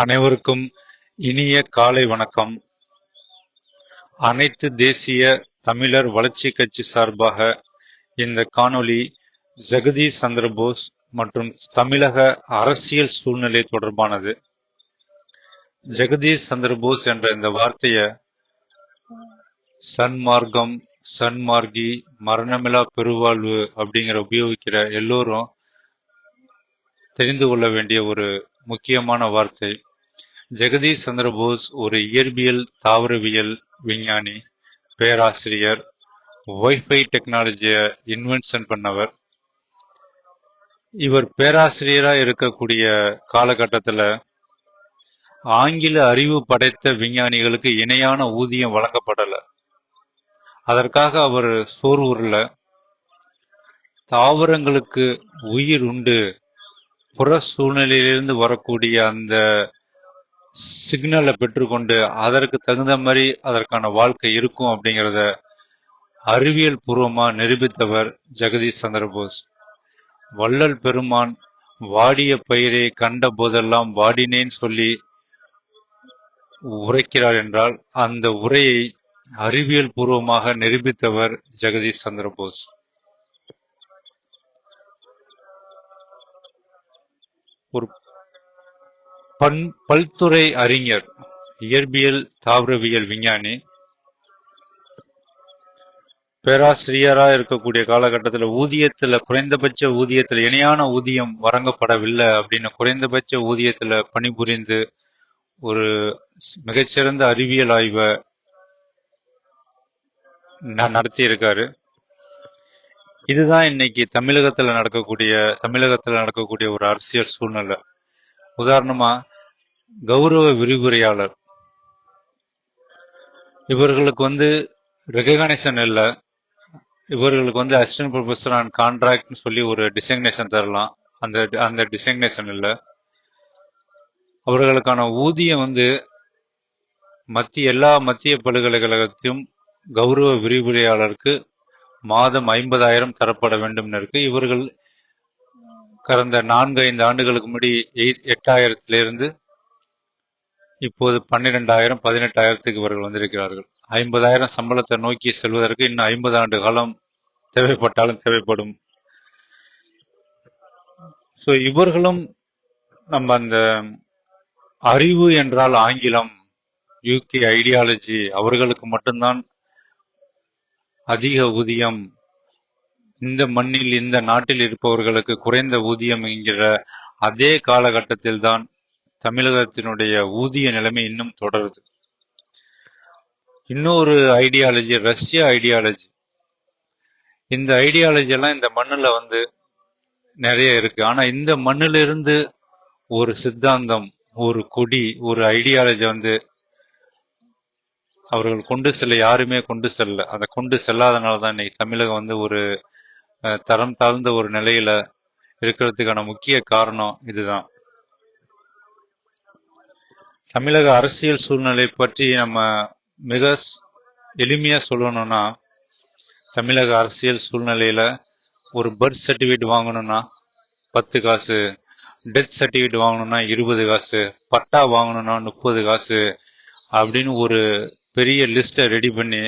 அனைவருக்கும் இனிய காலை வணக்கம். அனைத்து தேசிய தமிழர் வளர்ச்சி கட்சி சார்பாக இந்த காணொளி ஜெகதீஷ் சந்திரபோஸ் மற்றும் தமிழக அரசியல் சூழ்நிலை தொடர்பானது. ஜெகதீஷ் சந்திரபோஸ் என்ற இந்த வார்த்தைய சன்மார்க்கம் சன்மார்கி மரணமிலா பெருவாழ்வு அப்படிங்கிற உபயோகிக்கிற எல்லோரும் தெரிந்து கொள்ள வேண்டிய ஒரு முக்கியமான வார்த்தை. ஜெகதீஷ் சந்திரபோஸ் ஒரு இயற்பியல் தாவரவியல் விஞ்ஞானி பேராசிரியர் வைஃபை டெக்னாலஜியை இன்வென்ஷன் பண்ணவர். இவர் பேராசிரியரா இருக்கக்கூடிய காலகட்டத்தில் ஆங்கில அறிவு படைத்த விஞ்ஞானிகளுக்கு இணையான ஊதியம் வழங்கப்படல. அதற்காக அவர் சோர்வுறல தாவரங்களுக்கு உயிர் உண்டு. புற சூழ்நிலையிலிருந்து வரக்கூடிய அந்த சிக்னலை பெற்றுக்கொண்டு அதற்கு தகுந்த மாதிரி அதற்கான வாழ்க்கை இருக்கும் அப்படிங்கிறத அறிவியல் பூர்வமா நிரூபித்தவர் ஜெகதீஷ் சந்திரபோஸ் வள்ளல் பெருமான் வாடிய பயிரை கண்ட போதெல்லாம் வாடினேன் சொல்லி உரைக்கிறார் என்றால் அந்த உரையை அறிவியல் பூர்வமாக நிரூபித்தவர் ஜெகதீஷ் சந்திரபோஸ் ஒரு பன் பல்துறை அறிஞர் இயற்பியல் தாவரவியல் விஞ்ஞானி பேராசிரியராக இருக்கக்கூடிய காலகட்டத்தில் ஊதியத்தில் குறைந்தபட்ச ஊதியத்தில் இணையான ஊதியம் வழங்கப்படவில்லை அப்படின்னு குறைந்தபட்ச ஊதியத்தில் பணிபுரிந்து ஒரு மிகச்சிறந்த அறிவியல் ஆய்வை நடத்தியிருக்காரு. இதுதான் இன்னைக்கு தமிழகத்தில் நடக்கக்கூடிய தமிழகத்தில் நடக்கக்கூடிய ஒரு அரசியல் சூழ்நிலை. உதாரணமாக கௌரவ விரிவுரையாளர். இவர்களுக்கு வந்து ரெகனைசன் இல்லை. இவர்களுக்கு வந்து அசிஸ்டன்ட் ப்ரொஃபஸர் அண்ட் கான்ட்ராக்ட்னு சொல்லி ஒரு டிசைக்னேஷன் தரலாம். அந்த அந்த டிசைக்னேஷன் இல்லை. அவர்களுக்கான ஊதியம் வந்து மத்திய எல்லா மத்திய பல்கலைக்கழகத்தையும் கௌரவ விரிவுரையாளருக்கு மாதம் ஐம்பதாயிரம் தரப்பட வேண்டும் இருக்கு. இவர்கள் கடந்த நான்கு ஐந்து ஆண்டுகளுக்கு முன்னாடி எட்டாயிரத்திலிருந்து இப்போது பன்னிரெண்டாயிரம் பதினெட்டாயிரத்துக்கு இவர்கள் வந்திருக்கிறார்கள். ஐம்பதாயிரம் சம்பளத்தை நோக்கி செல்வதற்கு இன்னும் ஐம்பது ஆண்டு காலம் தேவைப்பட்டாலும் தேவைப்படும். ஸோ இவர்களும் நம்ம அந்த அறிவு என்றால் ஆங்கிலம் யூகே ஐடியாலஜி அவர்களுக்கு மட்டும்தான் அதிக ஊதியம். இந்த மண்ணில் இந்த நாட்டில் இருப்பவர்களுக்கு குறைந்த ஊதியம் என்கிற அதே காலகட்டத்தில் தான் தமிழகத்தினுடைய ஊதிய நிலைமை இன்னும் தொடருது. இன்னொரு ஐடியாலஜி ரஷ்ய ஐடியாலஜி இந்த ஐடியாலஜி எல்லாம் இந்த மண்ணுல வந்து நிறைய இருக்கு. ஆனா இந்த மண்ணில இருந்து ஒரு சித்தாந்தம் ஒரு கொடி ஒரு ஐடியாலஜி வந்து அவர்கள் கொண்டு செல்ல யாருமே கொண்டு செல்ல. அதை கொண்டு செல்லாதனால தான் இன்னைக்கு தமிழகம் வந்து ஒரு தரம் தாழ்ந்த ஒரு நிலையில இருக்கிறதுக்கான முக்கிய காரணம் இதுதான். தமிழக அரசியல் சூழ்நிலை பற்றி நம்ம மிக எளிமையா சொல்லணும்னா தமிழக அரசியல் சூழ்நிலையில ஒரு பர்த் சர்டிபிகேட் வாங்கணும்னா பத்து காசு டெத் சர்டிபிகேட் வாங்கணும்னா இருபது காசு பட்டா வாங்கணும்னா முப்பது காசு அப்படின்னு ஒரு பெரிய லிஸ்ட்டை ரெடி பண்ணி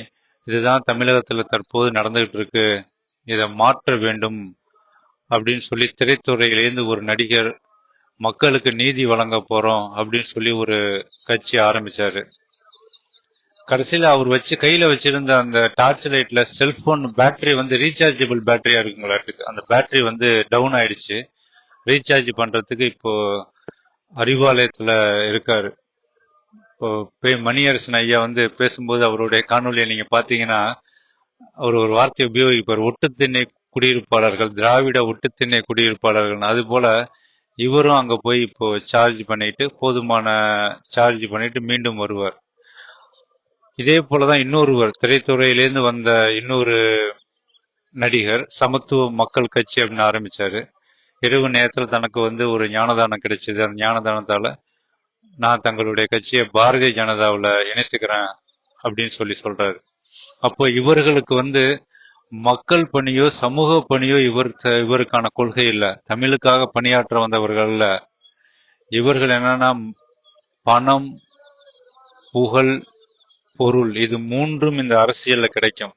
இதுதான் தமிழகத்துல தற்போது நடந்துகிட்டு இருக்கு இதை மாற்ற வேண்டும் அப்படின்னு சொல்லி திரைத்துறையிலேருந்து ஒரு நடிகர் மக்களுக்கு நீதி வழங்க போறோம் அப்படின்னு சொல்லி ஒரு கட்சி ஆரம்பிச்சாரு. கடைசியில அவர் வச்சு கையில வச்சிருந்த அந்த டார்ச் லைட்ல செல்போன் பேட்டரி வந்து ரீசார்ஜபிள் பேட்டரியா இருக்குங்களாட்டுக்கு அந்த பேட்டரி வந்து டவுன் ஆயிடுச்சு. ரீசார்ஜ் பண்றதுக்கு இப்போ அறிவாலயத்துல இருக்காரு. இப்போ மணியரசன் ஐயா வந்து பேசும்போது அவருடைய காணொலியை நீங்க பாத்தீங்கன்னா அவர் ஒரு வார்த்தையை உபயோகிப்பார். ஒட்டுத்திண்ணை குடியிருப்பாளர்கள் திராவிட ஒட்டுத்திண்ணை குடியிருப்பாளர்கள் அது போல இவரும் அங்க போய் இப்போ சார்ஜ் பண்ணிட்டு போதுமான சார்ஜ் பண்ணிட்டு மீண்டும் வருவார். இதே போலதான் இன்னொருவர் திரைத்துறையிலேருந்து வந்த இன்னொரு நடிகர் சமத்துவ மக்கள் கட்சி அப்படின்னு ஆரம்பிச்சாரு. இரவு நேரத்தில் தனக்கு வந்து ஒரு ஞானதானம் கிடைச்சது. அந்த ஞானதானத்தால நான் தங்களுடைய கட்சியை பாரதிய ஜனதாவில் இணைத்துக்கிறேன் அப்படின்னு சொல்லி சொல்றாரு. அப்போ இவர்களுக்கு வந்து மக்கள் பணியோ சமூக பணியோ இவர் இவருக்கான கொள்கை இல்லை. தமிழுக்காக பணியாற்ற வந்தவர்கள்ல இவர்கள் என்னன்னா பணம் புகழ் பொருள் இது மூன்றும் இந்த அரசியல்ல கிடைக்கும்.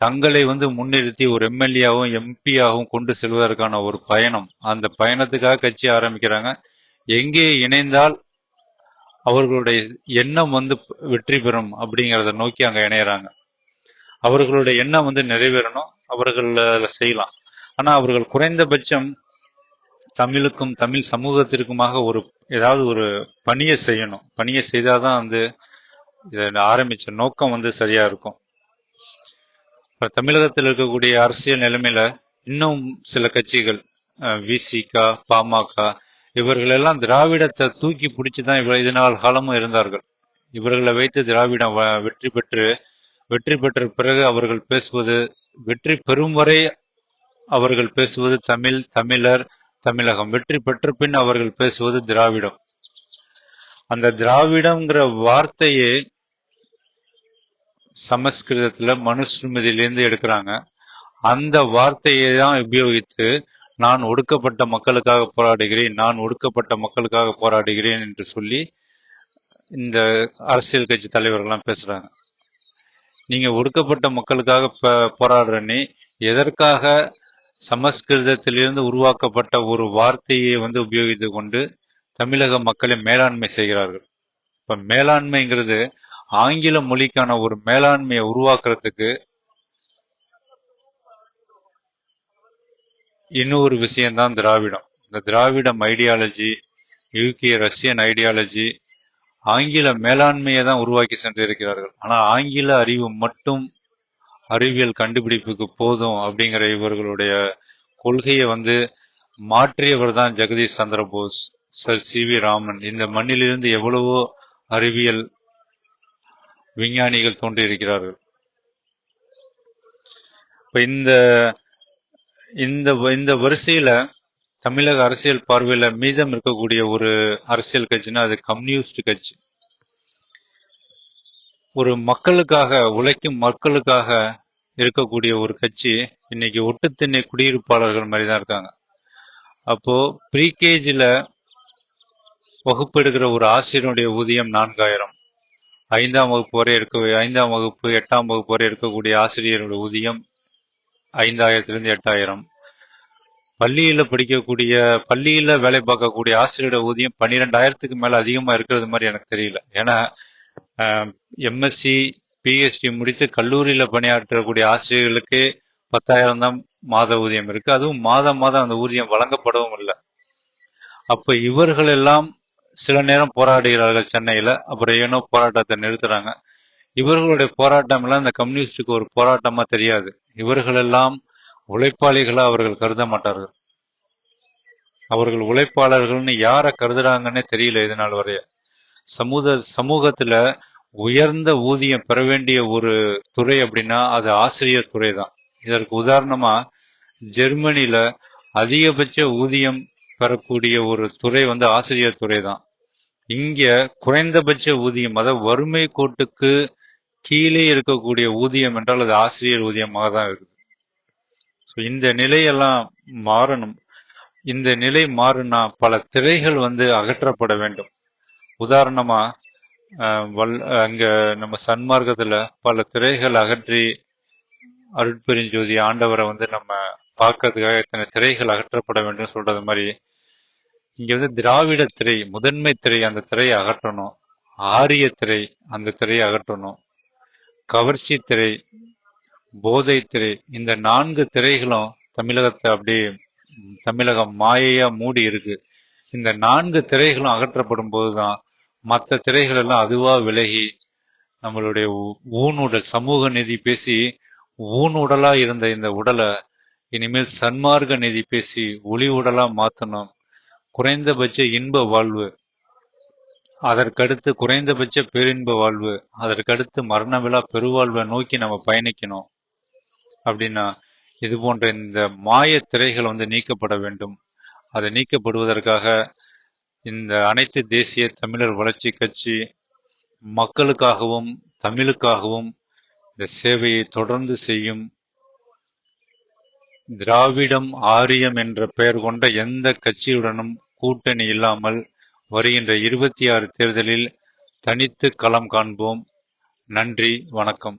தங்களை வந்து முன்னிறுத்தி ஒரு எம்எல்ஏவும் எம்பியாகவும் கொண்டு செல்வதற்கான ஒரு பயணம். அந்த பயணத்துக்காக கட்சி ஆரம்பிக்கிறாங்க. எங்கே இணைந்தால் அவர்களுடைய எண்ணம் வந்து வெற்றி பெறும் அப்படிங்கிறத நோக்கி அங்க இணையறாங்க. அவர்களுடைய எண்ணம் வந்து நிறைவேறணும் அவர்கள் செய்யலாம். ஆனா அவர்கள் குறைந்தபட்சம் தமிழுக்கும் தமிழ் சமூகத்திற்குமாக ஒரு ஏதாவது ஒரு பணியை செய்யணும். பணியை செய்தாதான் வந்து இதை ஆரம்பிச்ச நோக்கம் வந்து சரியா இருக்கும். இப்ப தமிழகத்தில் இருக்கக்கூடிய அரசியல் நிலைமையில இன்னும் சில கட்சிகள் விசிக பாமக இவர்கள் எல்லாம் திராவிடத்தை தூக்கி பிடிச்சுதான் இவ்வளவு இது நாள் காலமும் இருந்தார்கள். இவர்களை வைத்து திராவிடம் வ- வெற்றி பெற்று வெற்றி பெற்ற பிறகு அவர்கள் பேசுவது வெற்றி பெறும் வரை அவர்கள் பேசுவது தமிழ் தமிழர் தமிழகம். வெற்றி பெற்ற பின் அவர்கள் பேசுவது திராவிடம். அந்த திராவிடம்ங்கிற வார்த்தையே சமஸ்கிருதத்துல மனுஸ்மிருதியிலிருந்து எடுக்கிறாங்க. அந்த வார்த்தையை தான் உபயோகித்து நான் ஒடுக்கப்பட்ட மக்களுக்காக போராடுகிறேன் நான் ஒடுக்கப்பட்ட மக்களுக்காக போராடுகிறேன் என்று சொல்லி இந்த அரசியல் கட்சி தலைவர்கள்லாம் பேசுறாங்க. நீங்க ஒடுக்கப்பட்ட மக்களுக்காக ப- போராடுறனே எதற்காக சமஸ்கிருதத்திலிருந்து உருவாக்கப்பட்ட ஒரு வார்த்தையை வந்து உபயோகித்து கொண்டு தமிழக மக்களை மேலாண்மை செய்கிறார்கள்? இப்ப மேலாண்மைங்கிறது ஆங்கில மொழிக்கான ஒரு மேலாண்மையை உருவாக்குறதுக்கு இன்னொரு விஷயம்தான் திராவிடம். இந்த திராவிடம் ஐடியாலஜி யூகே ரஷ்யன் ஐடியாலஜி ஆங்கில மேலாண்மையை தான் உருவாக்கி சென்றிருக்கிறார்கள். ஆனால் ஆங்கில அறிவு மட்டும் அறிவியல் கண்டுபிடிப்புக்கு போதும் அப்படிங்கிற இவர்களுடைய கொள்கையை வந்து மாற்றியவர் தான் Jagadish Chandra Bose sir C V Raman. இந்த மண்ணிலிருந்து எவ்வளவோ அறிவியல் விஞ்ஞானிகள் தோன்றியிருக்கிறார்கள். இப்ப இந்த இந்த இந்த வரிசையில தமிழக அரசியல் பார்வையில மீதம் இருக்கக்கூடிய ஒரு அரசியல் கட்சினா அது கம்யூனிஸ்ட் கட்சி. ஒரு மக்களுக்காக உழைக்கும் மக்களுக்காக இருக்கக்கூடிய ஒரு கட்சி இன்னைக்கு ஒட்டுத்திண்ணை குடியிருப்பாளர்கள் மாதிரி தான் இருக்காங்க. அப்போ ப்ரீகேஜில வகுப்பெடுக்கிற ஒரு ஆசிரியருடைய ஊதியம் நான்காயிரம். ஐந்தாம் வகுப்பு வரை இருக்க ஐந்தாம் வகுப்பு எட்டாம் வகுப்பு வரை இருக்கக்கூடிய ஆசிரியருடைய ஊதியம் ஐந்தாயிரத்திலிருந்து எட்டாயிரம். பள்ளியில படிக்கக்கூடிய பள்ளியில வேலை பார்க்கக்கூடிய ஆசிரியரோட ஊதியம் பன்னிரெண்டாயிரத்துக்கு மேல அதிகமா இருக்கிறது மாதிரி எனக்கு தெரியல. ஏன்னா எம்எஸ்சி பிஹெச்டி முடித்து கல்லூரியில பணியாற்றக்கூடிய ஆசிரியர்களுக்கு பத்தாயிரம் தான் மாத ஊதியம் இருக்கு. அதுவும் மாதம் மாதம் அந்த ஊதியம் வழங்கப்படவும் இல்லை. அப்ப இவர்கள் எல்லாம் சில நேரம் போராடுகிறார்கள் சென்னையில. அப்புறம் ஏனோ போராட்டத்தை நிறுத்துறாங்க. இவர்களுடைய போராட்டம் எல்லாம் இந்த கம்யூனிஸ்டுக்கு ஒரு போராட்டமா தெரியாது. இவர்கள் எல்லாம் உழைப்பாளிகளா அவர்கள் கருத மாட்டார்கள். அவர்கள் உழைப்பாளர்கள்னு யார கருதுறாங்கன்னே தெரியல இது நாள் வரைய. சமூக சமூகத்துல உயர்ந்த ஊதியம் பெற வேண்டிய ஒரு துறை அப்படின்னா அது ஆசிரியர் துறை தான் இதற்கு உதாரணமா ஜெர்மனில அதிகபட்ச ஊதியம் பெறக்கூடிய ஒரு துறை வந்து ஆசிரியர் துறை தான் இங்க குறைந்தபட்ச ஊதியம் அதாவது வறுமை கோட்டுக்கு கீழே இருக்கக்கூடிய ஊதியம் என்றால் அது ஆசிரியர் ஊதியமாக தான் இருக்குது. ஸோ இந்த நிலையெல்லாம் மாறணும். இந்த நிலை மாறுனா பல திரைகள் வந்து அகற்றப்பட வேண்டும். உதாரணமா அஹ், வல் அங்க நம்ம சன்மார்க்கத்துல பல திரைகள் அகற்றி அருட்பெருஞ்சோதி ஆண்டவரை வந்து நம்ம பார்க்கறதுக்காக இத்தனை திரைகள் அகற்றப்பட வேண்டும் சொல்றது மாதிரி இங்க வந்து திராவிட திரை முதன்மை திரை அந்த திரையை அகற்றணும். ஆரிய திரை அந்த திரையை அகற்றணும். கவர்ச்சி திரை போதை திரை இந்த நான்கு திரைகளும் தமிழகத்தை அப்படியே தமிழகம் மாயையா மூடி இருக்கு. இந்த நான்கு திரைகளும் அகற்றப்படும் போதுதான் மற்ற திரைகள் எல்லாம் அதுவா விலகி நம்மளுடைய ஊ- ஊனுடல் சமூக நிதி பேசி ஊனுடலா இருந்த இந்த உடலை இனிமேல் சன்மார்க்க நிதி பேசி ஒளி உடலா மாத்தணும். குறைந்தபட்ச இன்ப வாழ்வு. அதற்கடுத்து குறைந்தபட்ச பேரின்ப வாழ்வு. அதற்கடுத்து மரணமில்லா பெருவாழ்வை நோக்கி நம்ம பயணிக்கணும். அப்படின்னா இது போன்ற இந்த மாய திரைகள் வந்து நீக்கப்பட வேண்டும். அதை நீக்கப்படுவதற்காக இந்த அனைத்து தேசிய தமிழர் வளர்ச்சி கட்சி மக்களுக்காகவும் தமிழுக்காகவும் இந்த சேவையை தொடர்ந்து செய்யும் திராவிடம் ஆரியம் என்ற பெயர் கொண்ட எந்த கட்சியுடனும் கூட்டணி இல்லாமல் வருகின்ற இருபத்தி ஆறு தேர்தலில் தனித்து களம் காண்போம். நன்றி வணக்கம்.